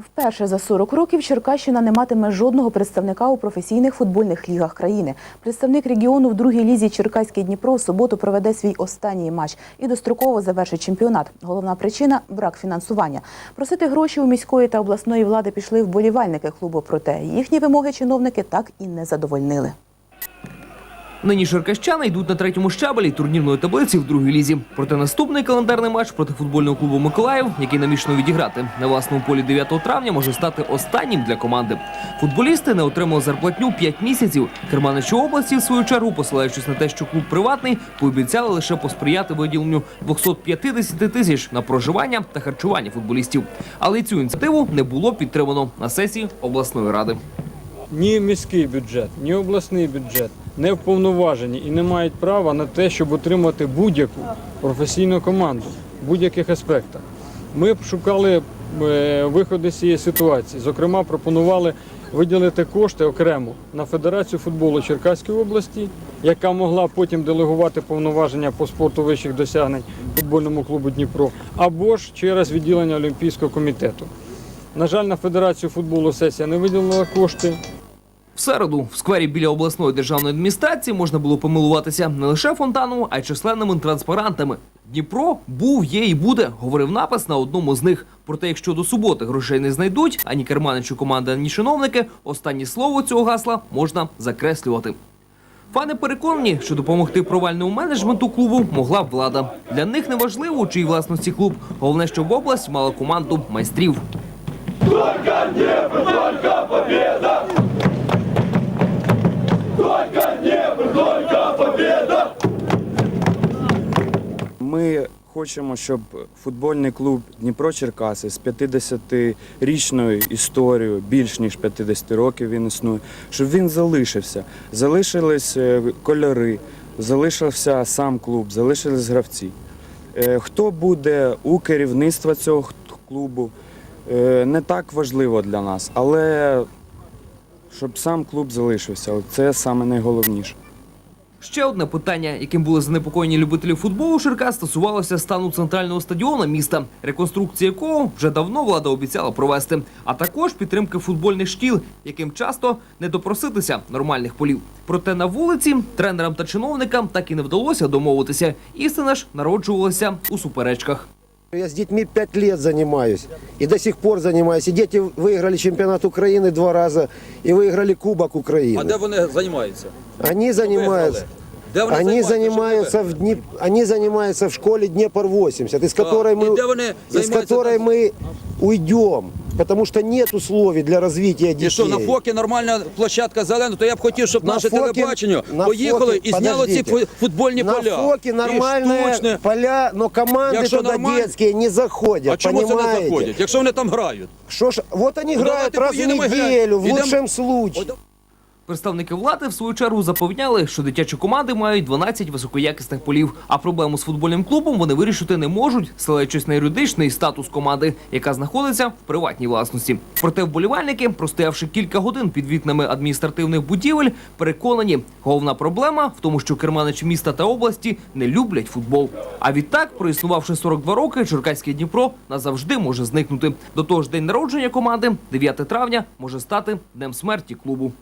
Вперше за 40 років Черкащина не матиме жодного представника у професійних футбольних лігах країни. Представник регіону в другій лізі Черкаський Дніпро в суботу проведе свій останній матч і достроково завершить чемпіонат. Головна причина брак фінансування. Просити гроші у міської та обласної влади пішли вболівальники клубу. Проте їхні вимоги чиновники так і не задовольнили. Нині черкащани йдуть на третьому щабелі турнірної таблиці в другій лізі. Проте наступний календарний матч проти футбольного клубу Миколаїв, який намішано відіграти на власному полі 9 травня, може стати останнім для команди. Футболісти не отримали зарплатню 5 місяців. Керманичі області, в свою чергу, посилаючись на те, що клуб приватний, пообіцяли лише посприяти виділенню 250 тисяч на проживання та харчування футболістів. Але цю ініціативу не було підтримано на сесії обласної ради. Ні міський бюджет, ні обласний бюджет не вповноважені і не мають права на те, щоб отримати будь-яку професійну команду в будь-яких аспектах. Ми шукали е, виходи з цієї ситуації. Зокрема, пропонували виділити кошти окремо на Федерацію футболу Черкаської області, яка могла потім делегувати повноваження по спорту вищих досягнень футбольному клубу Дніпро, або ж через відділення Олімпійського комітету. На жаль, на Федерацію футболу сесія не виділила кошти. В середу в сквері біля обласної державної адміністрації можна було помилуватися не лише фонтаном, а й численними транспарантами. Дніпро був, є і буде, говорив напис на одному з них. Проте, якщо до суботи грошей не знайдуть, ані керманичу команди, ані чиновники, останнє слово цього гасла можна закреслювати. Фани переконані, що допомогти провальному менеджменту клубу могла б влада. Для них не важливо, у чиїй власності клуб. Головне, щоб область мала команду майстрів. Ми хочемо, щоб футбольний клуб Дніпро Черкаси з 50-річною історією, більш ніж 50 років він існує, щоб він залишився. Залишились е, кольори, залишився сам клуб, залишились гравці. Е, Хто буде у керівництва цього клубу, е, не так важливо для нас, але щоб сам клуб залишився, це саме найголовніше. Ще одне питання, яким були занепокоєні любителі футболу Ширка, стосувалося стану центрального стадіону міста, реконструкція якого вже давно влада обіцяла провести, а також підтримки футбольних шкіл, яким часто не допроситися нормальних полів. Проте на вулиці тренерам та чиновникам так і не вдалося домовитися. Істина ж народжувалася у суперечках. Я с детьми пять лет занимаюсь и до сих пор занимаюсь. И дети выиграли чемпионат Украины два раза и выиграли Кубок Украины. А де вони займаються? Они занимаются. Де вони Они займаються? занимаются в Дни... они занимаются в школе Днепр 80, из Так. которой И мы где вони из займаються которой там? мы уйдем, потому что нет условий для развития детей. І що на фокі нормальна площадка зелена, то я б хотів, щоб На наше Фокі- телебачення на поїхали Фокі- і зняло ці подождите. фу- футбольні на поля. фоке І нормальные штучне. поля, но команды Якщо туда нормаль- детские не заходят, А чому це не понимаете? заходять? Якщо вони там грають? Что ж, вот они Ну, играют давайте раз в и глянь. неделю, в Идем- лучшем случае. Представники влади в свою чергу запевняли, що дитячі команди мають 12 високоякісних полів. А проблему з футбольним клубом вони вирішити не можуть, ссилаючись на юридичний статус команди, яка знаходиться в приватній власності. Проте вболівальники, простоявши кілька годин під вікнами адміністративних будівель, переконані, головна проблема в тому, що керманичі міста та області не люблять футбол. А відтак, проіснувавши 42 роки, Черкаське Дніпро назавжди може зникнути. До того ж, день народження команди, 9 травня, може стати днем смерті клубу.